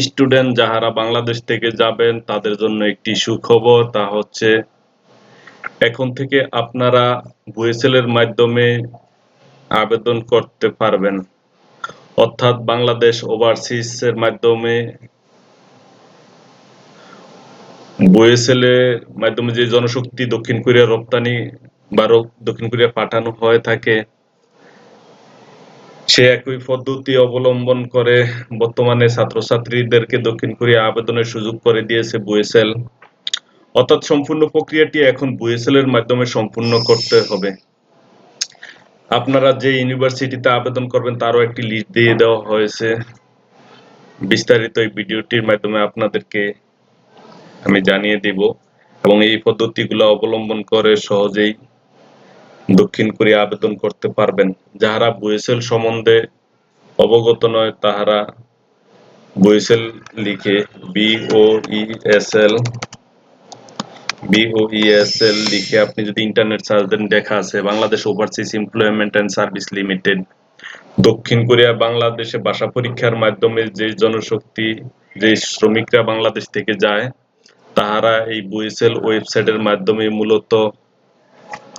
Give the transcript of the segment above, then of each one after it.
Student যাহারা বাংলাদেশ থেকে যাবেন, তাদের জন্য একটি সুখবর, তা হচ্ছে, এখন থেকে আপনারা বুয়েসেল এর মাধ্যমে আবেদন করতে পারবেন। অর্থাৎ বাংলাদেশ ওভারসিজ এর মাধ্যমে বুয়েসেল এর মাধ্যমে যে জনশক্তি দক্ষিণ কোরিয়া রপ্তানি বা দক্ষিণ কোরিয়া পাঠানো হয়ে থাকে সে একই পদ্ধতি অবলম্বন করে বর্তমানে ছাত্রছাত্রীদেরকে দক্ষিণ কোরিয়া আবেদনের সুযোগ করে দিয়েছে বুয়েসেল। অর্থাৎ সম্পূর্ণ প্রক্রিয়াটি এখন বুয়েসেল এর মাধ্যমে সম্পূর্ণ করতে হবে। আপনারা যে ইউনিভার্সিটিতে আবেদন করবেন, তারও একটি লিস্ট দিয়ে দেওয়া হয়েছে। বিস্তারিত এই ভিডিওটির মাধ্যমে আপনাদেরকে আমি জানিয়ে দিব এবং এই পদ্ধতিগুলো অবলম্বন করে সহজেই দক্ষিণ কোরিয়া আবেদন করতে পারবেন। যাহারা বুয়েসেল সম্বন্ধে অবগত নয়, তাহারা বুয়েসেল লিখে বিও ইএসএল বিওইএসএল লিখে আপনি যদি ইন্টারনেট সার্চ দেন দেখা আছে, Bangladesh overseas employment and service limited দক্ষিণ কোরিয়া বাংলাদেশে ভাষা পরীক্ষার মাধ্যমে যে জনশক্তি, যে শ্রমিকরা বাংলাদেশ থেকে যায়, তাহারা এই বুয়েসেল ওয়েবসাইটের মাধ্যমে মূলত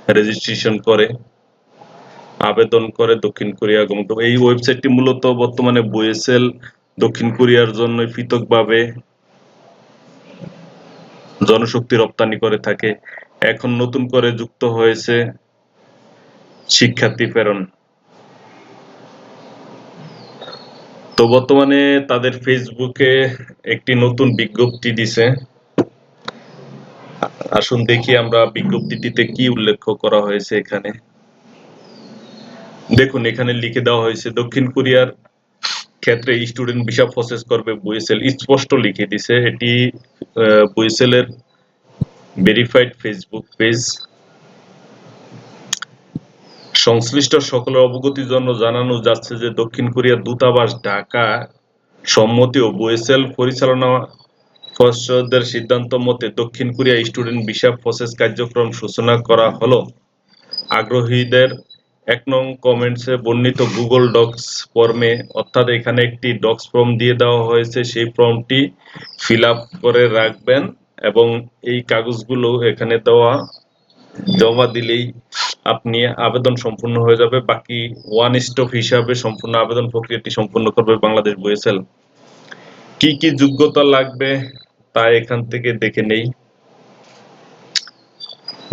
রেজিস্ট্রেশন করে, আবেদন করে দক্ষিণ কোরিয়া গমন। এই ওয়েবসাইটটি মূলত বর্তমানে বুয়েসেল দক্ষিণ কোরিয়ার জন্য পৃথকভাবে জনশক্তি রপ্তানি করে থাকে এখন নতুন করে যুক্ত হয়েছে শিক্ষার্থী প্রেরণ তো বর্তমানে তাদের ফেসবুকে একটি নতুন বিজ্ঞপ্তি দিছে আসুন দেখি আমরা বিজ্ঞপ্তিটিতে কি উল্লেখ করা হয়েছে এখানে। দেখুন, এখানে লিখে দেওয়া হয়েছে, দক্ষিণ কোরিয়ার ক্ষেত্রে স্টুডেন্ট ভিসা প্রসেস করবে বুয়েসেল। স্পষ্ট লিখে দিছে, এটি বুয়েসেলের ভেরিফাইড ফেসবুক পেজ। সংশ্লিষ্ট সকলের অবগতির জন্য জানানো যাচ্ছে যে দক্ষিণ কোরিয়ার দূতাবাস ঢাকা সম্মতি ও বুয়েসেল পরিচালনা পর্ষদের সিদ্ধান্ত মতে দক্ষিণ কোরিয়া স্টুডেন্ট ভিসা প্রসেস কার্যক্রম সূচনা করা হলো। আগ্রহীদের এক নং কমেন্টসে বর্ণিত গুগল ডক্স ফর্মে, অর্থাৎ এখানে একটি ডক্স ফর্ম দিয়ে দেওয়া হয়েছে, সেই ফর্মটি ফিল করে রাখবেন এবং এই কাগজগুলো এখানে দেওয়া, জমা দিলেই আপনি আবেদন সম্পূর্ণ হয়ে যাবে। বাকি ওয়ান স্টপ হিসাবে সম্পূর্ণ আবেদন প্রক্রিয়াটি সম্পূর্ণ করবে বাংলাদেশ বুয়েসেল কি কি যোগ্যতা লাগবে তা এখান থেকে দেখে নেই।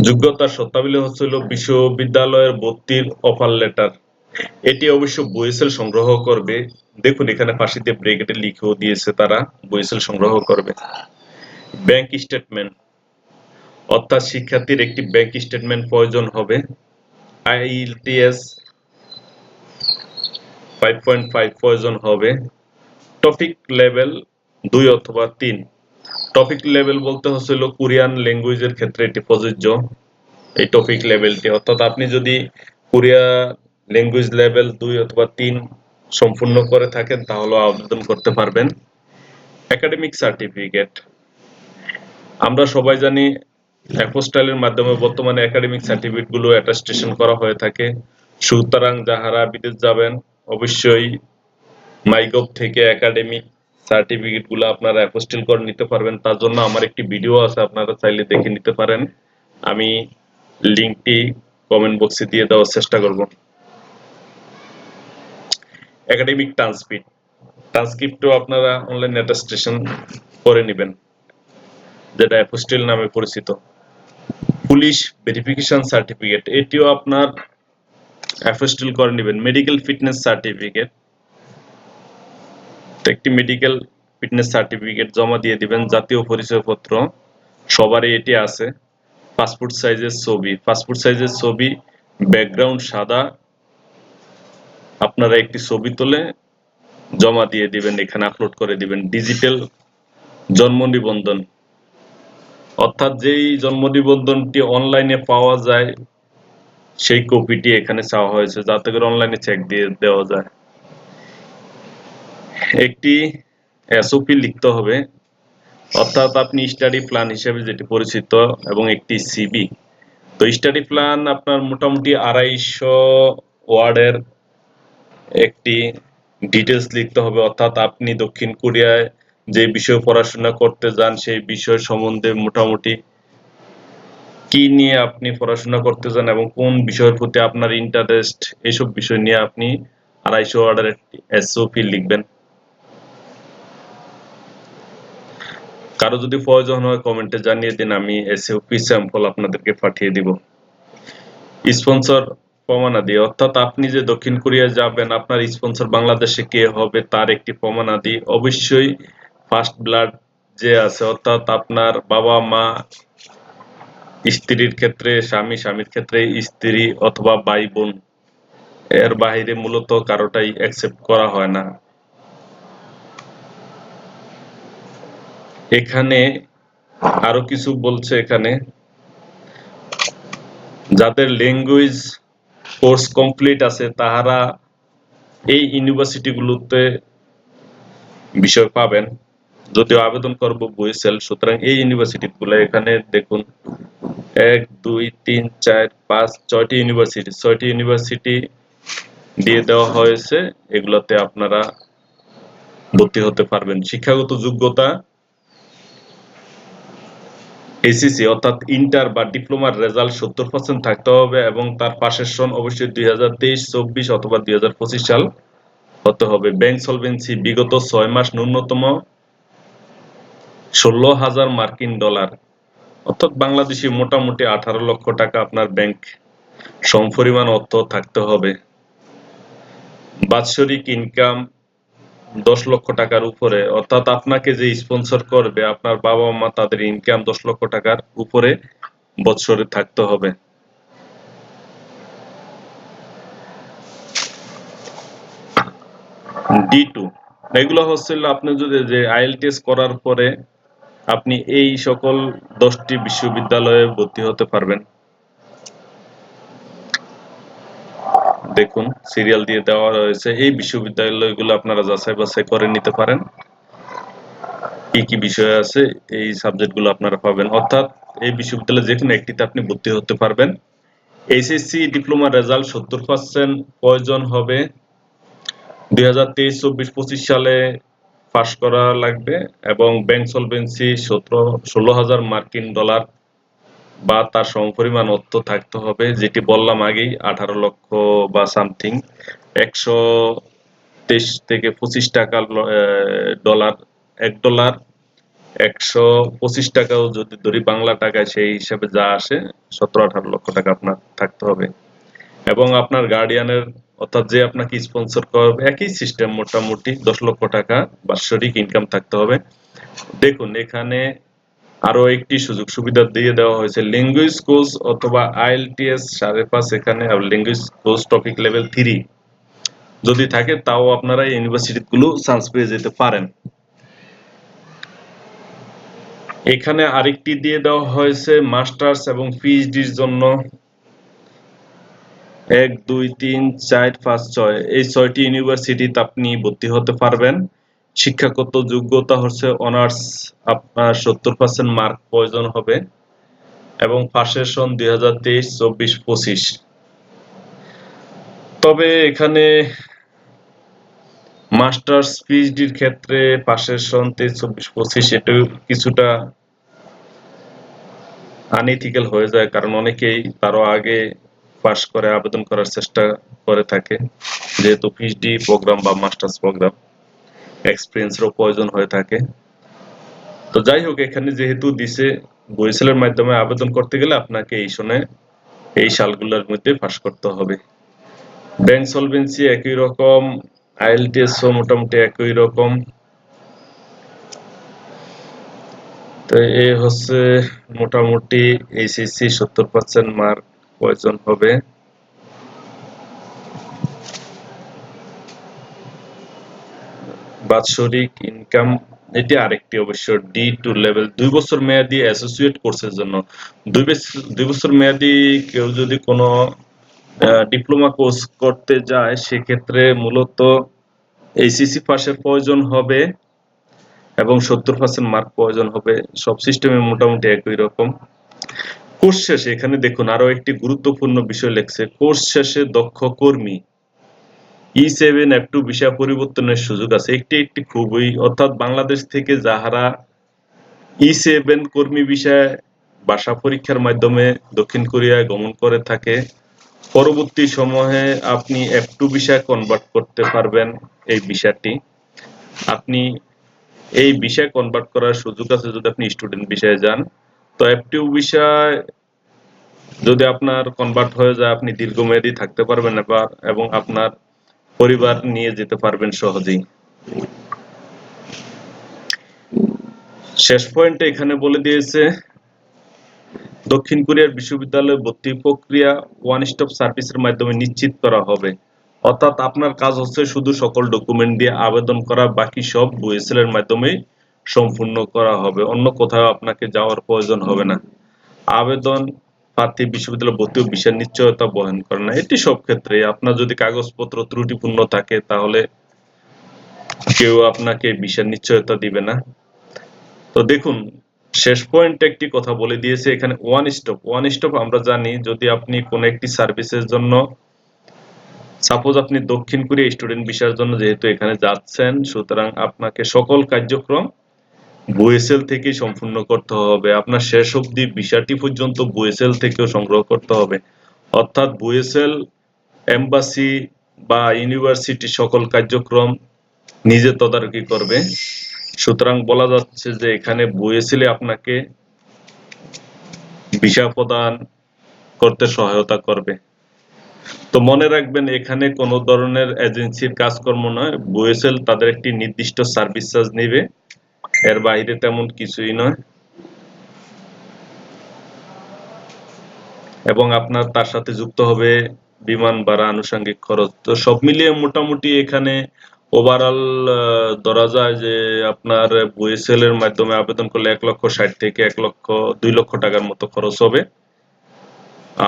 যোগ্যতার শর্তাবলী হচ্ছিল বিশ্ববিদ্যালয়ের ভর্তির অফার লেটার এটি অবশ্য বুয়েসেল সংগ্রহ করবে। দেখুন, এখানে দিয়ে ব্রেকেটে লিখেও দিয়েছে তারা বুয়েসেল সংগ্রহ করবে। ব্যাংক স্টেটমেন্ট অর্থাৎ শিক্ষার্থীর একটি ব্যাংক স্টেটমেন্ট প্রয়োজন হবে। আইএলটিএস ফাইভ পয়েন্ট ফাইভ প্রয়োজন হবে। টপিক লেভেল দুই অথবা তিন। টপিক লেভেল বলতে হচ্ছিল কোরিয়ান ল্যাঙ্গুয়েজের ক্ষেত্রে এটি প্রযোজ্য। এই টপিক লেভেলটি অর্থাৎ আপনি যদি কোরিয়া ল্যাঙ্গুয়েজ লেভেল দুই অথবা তিন সম্পূর্ণ করে থাকেন তাহলে আবেদন করতে পারবেন। একাডেমিক সার্টিফিকেট আমরা সবাই জানি অ্যাপোস্টাইলের মাধ্যমে বর্তমানে একাডেমিক সার্টিফিকেটগুলো অ্যাটাস্টেশন করা হয়ে থাকে। সুতরাং যাহারা বিদেশ যাবেন, অবশ্যই মাইগভ থেকে একাডেমিক সার্টিফিকেটগুলো আপনারা অ্যাপোস্টেল করে নিতে পারবেন। তার জন্য আমার একটি ভিডিও আছে, আপনারা চাইলে দেখে নিতে পারেন। আমি লিংকটি কমেন্ট বক্সে দিয়ে দেওয়ার চেষ্টা করব। একাডেমিক ট্রান্সক্রিপ্ট ট্রান্সক্রিপ্টও আপনারা অনলাইন অ্যাটাস্টেশন করে নেবেন, যেটা অ্যাপোস্টেল নামে পরিচিত। পুলিশ ভেরিফিকেশন সার্টিফিকেট এটিও আপনার অ্যাপোস্টেল করে নেবেন। মেডিকেল ফিটনেস সার্টিফিকেট একটি মেডিকেল ফিটনেস সার্টিফিকেট জমা দিয়ে দিবেন, জাতীয় পরিচয়পত্র, সবারই এটি আছে। পাসপোর্ট সাইজের ছবি পাসপোর্ট সাইজের ছবি ব্যাকগ্রাউন্ড সাদা। আপনারা একটি ছবি তুলে জমা দিয়ে দিবেন, এখানে আপলোড করে দিবেন। ডিজিটাল জন্ম নিবন্ধন। অর্থাৎ যেই জন্ম নিবন্ধনটি অনলাইনে পাওয়া যায়, সেই কপিটি এখানে চাওয়া হয়েছে। যাতে করে অনলাইনে চেক দিয়ে দেওয়া যায়। একটি এসওপি লিখতে হবে। অর্থাৎ আপনি স্টাডি প্ল্যান হিসেবে যেটি পরিচিত এবং একটি সিবি তো স্টাডি প্ল্যান আপনার মোটামুটি আড়াইশো ওয়ার্ডের একটি ডিটেলস লিখতে হবে। অর্থাৎ আপনি দক্ষিণ কোরিয়ায় যে বিষয়ে পড়াশোনা করতে যান, সেই বিষয় সম্বন্ধে মোটামুটি কি নিয়ে আপনি পড়াশোনা করতে চান এবং কোন বিষয়ের প্রতি আপনার ইন্টারেস্ট এইসব বিষয় নিয়ে আপনি আড়াইশো অর্ডারের এসওপি লিখবেন। কারও যদি প্রয়োজন হয় কমেন্টে জানিয়ে দিন, আমি এসওপি স্যাম্পল আপনাদেরকে পাঠিয়ে দিব। স্পন্সর প্রমাণাদি, অর্থাৎ আপনি যে দক্ষিণ কোরিয়া যাবেন, আপনার স্পন্সর বাংলাদেশে কে হবে, তার একটি প্রমাণাদি অবশ্যই ফার্স্ট ব্লাড যে আছে, অর্থাৎ আপনার বাবা, মা, স্ত্রীর ক্ষেত্রে, স্বামী, স্বামীর ক্ষেত্রে, স্ত্রী অথবা ভাই, বোন, এর বাহিরে মূলত কারোটাই অ্যাকসেপ্ট করা হয় না। এখানে আরও কিছু বলছে এখানে। যাদের ল্যাঙ্গুয়েজ কোর্স কমপ্লিট আছে, তাহারা এই ইউনিভার্সিটিগুলোতে বিষয় পাবেন। যদিও আবেদন করব বুয়েসেল সুতরাং এই ইউনিভার্সিটিগুলো, এখানে দেখুন, এক, দুই, তিন, চার, পাঁচ, ছয়টি ইউনিভার্সিটি ছয়টি ইউনিভার্সিটি দিয়ে দেওয়া হয়েছে। এগুলোতে আপনারা ভর্তি হতে পারবেন। শিক্ষাগত যোগ্যতা এসিসি অর্থাৎ ইন্টার বা ডিপ্লোমার রেজাল্ট সত্তর পার্সেন্ট থাকতে হবে এবং তার পাশের সন অবশ্যই দুই হাজার তেইশ, চব্বিশ অথবা দুই হাজার পঁচিশ সাল হতে হবে। ব্যাংক সলভেন্সি বিগত ছয় মাস ন্যূনতম ষোলো হাজার মার্কিন ডলার। অর্থাৎ বাংলাদেশি মোটামুটি আঠারো লক্ষ টাকা আপনার ব্যাংক সমপরিমাণ অর্থ থাকতে হবে। বাৎসরিক ইনকাম দশ লক্ষ টাকার উপরে, অর্থাৎ আপনাকে যে স্পন্সর করবে, আপনার বাবা মা তাদের ইনকাম দশ লক্ষ টাকার উপরে বৎসরে থাকতে হবে। ডি টু এগুলো হচ্ছে আপনি যদি যে আইএলটিএস করার পরে আপনি এই সকল দশটি বিশ্ববিদ্যালয়ে ভর্তি হতে পারবেন। দেখুন সিরিয়াল দিয়ে দেওয়া রয়েছে এই বিশ্ববিদ্যালয়গুলো আপনারা যাচাই বাছাই করে নিতে পারেন। কি কি বিষয় আছে, এই সাবজেক্টগুলো আপনারা পাবেন। অর্থাৎ এই বিশ্ববিদ্যালয়ে যে কোনো একটিতে আপনি ভর্তি হতে পারবেন। এইচএসসি ডিপ্লোমা রেজাল্ট সত্তর পার্সেন্ট, প্রয়োজন হবে দুই হাজার তেইশ চব্বিশ পঁচিশ সালে পাশ করা লাগবে এবং ব্যাংক সলভেন্সি সতেরো, ষোলো হাজার মার্কিন ডলার বা তার সমপরিমাণ অর্থ থাকতে হবে, যেটি বললাম আগেই, আঠারো লক্ষ বা সামথিং একশো তেইশ থেকে পঁচিশ টাকা ডলার এক ডলার একশো পঁচিশ টাকাও যদি ধরি বাংলা টাকায় সেই হিসাবে যা আসে, সতেরো আঠারো লক্ষ টাকা আপনার থাকতে হবে। এবং আপনার গার্ডিয়ানের অর্থাৎ যে আপনাকে স্পন্সর করবে একই সিস্টেম মোটামুটি দশ লক্ষ টাকা বাৎসরিক ইনকাম থাকতে হবে। দেখুন, এখানে আরও একটি সুযোগ সুবিধা দিয়ে দেওয়া হয়েছে। ল্যাঙ্গুয়েজ কোর্স অথবা আইএলটিএস সাড়ে পাঁচ এখানে language course TOPIK level three যদি থাকে, তাও আপনারা ইউনিভার্সিটি গুলো চান্স পেয়ে যেতে পারেন। এখানে আরেকটি দিয়ে দেওয়া হয়েছে মাস্টার্স এবং পিএইচডির জন্য। এক, দুই, তিন, চার, পাঁচ, ছয়। এই ছয়টি ইউনিভার্সিটিতে আপনি ভর্তি হতে পারবেন। শিক্ষাগত যোগ্যতা হচ্ছে অনার্স, আপনার সত্তর পার্সেন্ট মার্ক প্রয়োজন হবে এবং পাশের সন দুই হাজার তেইশ, চব্বিশ, পঁচিশ। তবে এখানে মাস্টার্স, পিএইচডির ক্ষেত্রে পাশের সন তেইশ, চব্বিশ, পঁচিশ এটা কিছুটা আনইথিক্যাল হয়ে যায়, কারণ অনেকেই তারও আগে পাশ করে, আবেদন করার চেষ্টা করে থাকে, যেহেতু পিএইচডি প্রোগ্রাম বা মাস্টার্স প্রোগ্রাম এক্সপিরিয়েন্সেরও প্রয়োজন হয়ে থাকে। তো যাই হোক, এখানে যেহেতু দিছে বইসেলের মাধ্যমে আবেদন করতে গেলে আপনাকে এই শোনে, এই সালগুলোর মধ্যে পাস করতে হবে। ব্যাংক সলভেন্সি একই রকম আইএলটিএস মোটামুটি একই রকম। তো এ হচ্ছে মোটামুটি এইচএসসি সত্তর পার্সেন্ট মার্ক প্রয়োজন হবে। বাৎসরিক ইনকাম এটি আরেকটি অবশ্য ডি টু লেভেল দুই বছর মেয়াদি অ্যাসোসিয়েট কোর্সের জন্য। দুই বছর মেয়াদি কেউ যদি কোনো ডিপ্লোমা কোর্স করতে যায়, সেক্ষেত্রে মূলত এইচএসসি পাশের প্রয়োজন হবে এবং সত্তর পার্সেন্ট মার্ক প্রয়োজন হবে। সব সিস্টেমে মোটামুটি একই রকম। কোর্স শেষে, এখানে দেখুন আরও একটি গুরুত্বপূর্ণ বিষয় লেখছে। কোর্স শেষে দক্ষ কর্মী ই সেভেন এফ টু বিষয় পরিবর্তনের সুযোগ আছে। একটি একটি খুবই, অর্থাৎ বাংলাদেশ থেকে যাহারা ই সেভেন কর্মী বিষয়ে ভাষা পরীক্ষার মাধ্যমে দক্ষিণ কোরিয়ায় গমন করে থাকে, পরবর্তী সময়ে আপনি এফ টু বিষয় কনভার্ট করতে পারবেন এই বিষয়টি আপনি এই বিষয় কনভার্ট করার সুযোগ আছে যদি আপনি স্টুডেন্ট বিষয়ে যান। তো এফ টু বিষয় যদি আপনার কনভার্ট হয়ে যায়, আপনি দীর্ঘমেয়াদী থাকতে পারবেন এবার এবং আপনার পরিবার নিয়ে যেতে পারবেন সহজেই। শেষ পয়েন্টে এখানে বলে দিয়েছে, দক্ষিণ কোরিয়ার বিশ্ববিদ্যালয় ভর্তি প্রক্রিয়া ওয়ান স্টপ সার্ভিসের মাধ্যমে নিশ্চিত করা হবে। অর্থাৎ আপনার কাজ হচ্ছে শুধু সকল ডকুমেন্ট দিয়ে আবেদন করা, বাকি সব বুয়েসেল এর মাধ্যমেই সম্পূর্ণ করা হবে। অন্য কোথাও আপনাকে যাওয়ার প্রয়োজন হবে না। আবেদন প্রার্থী বিশ্ববিদ্যালয় ভর্তি ও বিষয়ের নিশ্চয়তা বহন করে না। এটি সব ক্ষেত্রে আপনার যদি কাগজপত্র ত্রুটিপূর্ণ থাকে, তাহলে কেউ আপনাকে বিষয়ের নিশ্চয়তা দিবে না। তো দেখুন, শেষ পয়েন্ট একটি কথা বলে দিয়েছে, এখানে ওয়ান স্টপ ওয়ান স্টপ আমরা জানি, যদি আপনি কোন একটি সার্ভিসের জন্য সাপোজ আপনি দক্ষিণ কোরিয়া স্টুডেন্ট ভিসার জন্য যেহেতু এখানে যাচ্ছেন, সুতরাং আপনাকে সকল কার্যক্রম বুয়েসেল থেকেই সম্পূর্ণ করতে হবে। আপনার শেষ অবধি ভিসাটি পর্যন্ত বুয়েসেল থেকেও সংগ্রহ করতে হবে। অর্থাৎ বুয়েসেল এম্বাসি বা ইউনিভার্সিটি সকল কার্যক্রম নিজে তদারকি করবে। সুতরাং বলা যাচ্ছে যে এখানে বুয়েসেলে আপনাকে ভিসা প্রদান করতে সহায়তা করবে। তো মনে রাখবেন, এখানে কোনো ধরনের এজেন্সির কাজকর্ম নয়। বুয়েসেল তাদের একটি নির্দিষ্ট সার্ভিস চার্জ নেবে। এর বাইরে তেমন কিছুই নয়। এবং আপনার তার সাথে যুক্ত হবে বিমান ভাড়া আনুষঙ্গিক খরচ। তো সব মিলিয়ে মোটামুটি এখানে ওভারঅল ধরা যায় যে আপনার বুয়েসেল এর মাধ্যমে আবেদন করলে এক লক্ষ ষাট থেকে এক লক্ষ দুই লক্ষ টাকার মতো খরচ হবে।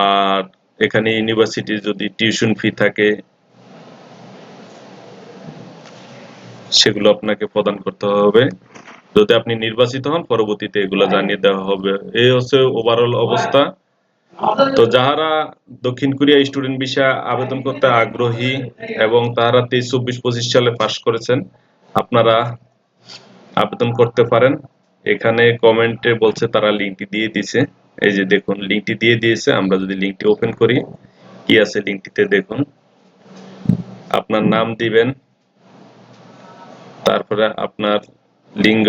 আর এখানে ইউনিভার্সিটি যদি টিউশন ফি থাকে, সেগুলো আপনাকে প্রদান করতে হবে। যদি আপনি নির্বাচিত হন, পরবর্তীতে এগুলো জানিয়ে দেওয়া হবে। এই হচ্ছে ওভারঅল অবস্থা। তো যাহারা দক্ষিণ কোরিয়া স্টুডেন্ট ভিসা আবেদন করতে আগ্রহী এবং তাহারা তেইশ, চব্বিশ, পঁচিশ সালে পাশ করেছেন, আপনারা আবেদন করতে পারেন। এখানে কমেন্টে বলছে তারা লিঙ্কটি দিয়ে দিছে এই যে দেখুন লিঙ্কটি দিয়ে দিয়েছে। আমরা যদি লিঙ্কটি ওপেন করি, কি আছে লিঙ্কটিতে দেখুন। আপনার নাম দিবেন, তারপরে আপনার লিঙ্গ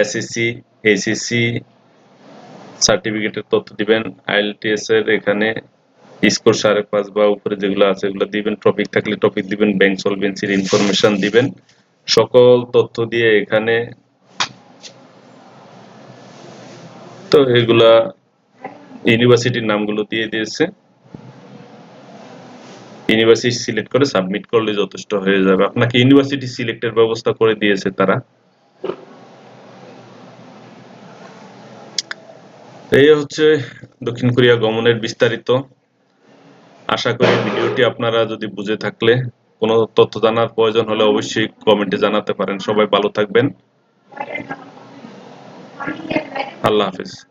এসএসসি এসএসসি সার্টিফিকেটের তথ্য দিবেন আইএলটিএস এর এখানে স্কোর সাড়ে পাঁচ বা উপরে যেগুলো আছে এগুলো দিবেন টপিক থাকলে টপিক দিবেন ব্যাংক সলভেন্সির ইনফরমেশন দিবেন। সকল তথ্য দিয়ে এখানে তো এগুলা ইউনিভার্সিটির নামগুলো দিয়ে দিয়েছে। ইউনিভার্সিটি সিলেক্ট করে সাবমিট করলে যথেষ্ট হয়ে যাবে। আপনাকে ইউনিভার্সিটি সিলেক্টের ব্যবস্থা করে দিয়েছে তারা। এই হচ্ছে দক্ষিণ কোরিয়া গমনের বিস্তারিত। আশা করি ভিডিওটি আপনারা যদি বুঝে থাকলে, কোনো তথ্য জানার প্রয়োজন হলে অবশ্যই কমেন্টে জানাতে পারেন। সবাই ভালো থাকবেন। আল্লাহ হাফিজ।